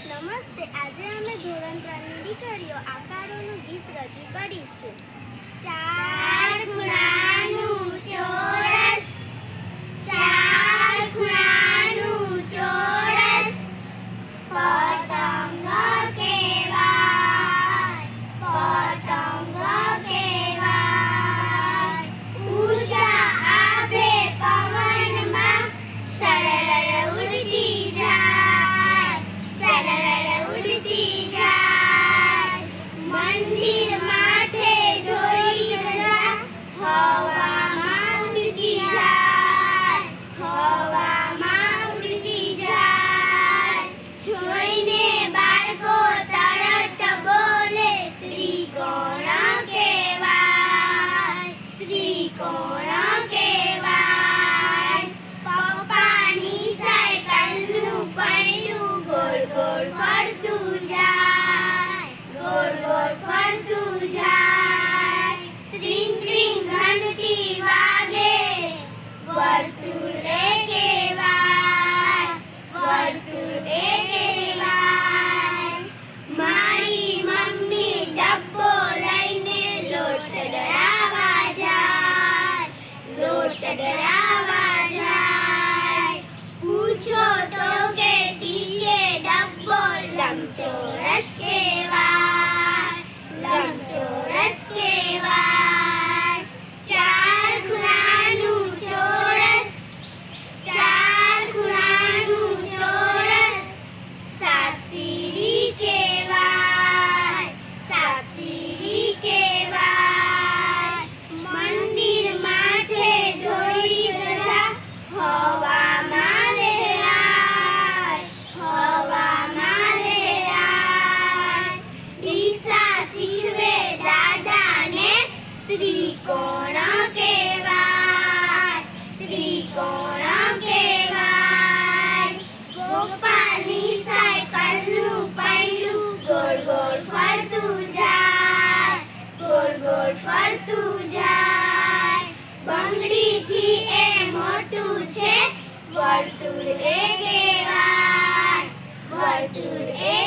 નમસ્તે આજે અમે ધોરણ ત્રણની દીકરીઓ આકારોનું ગીત રજૂ કરીશું. ચાર Bye, two, મોટું છે. વર્તુળ એ કહેવાય વર્તુળ એ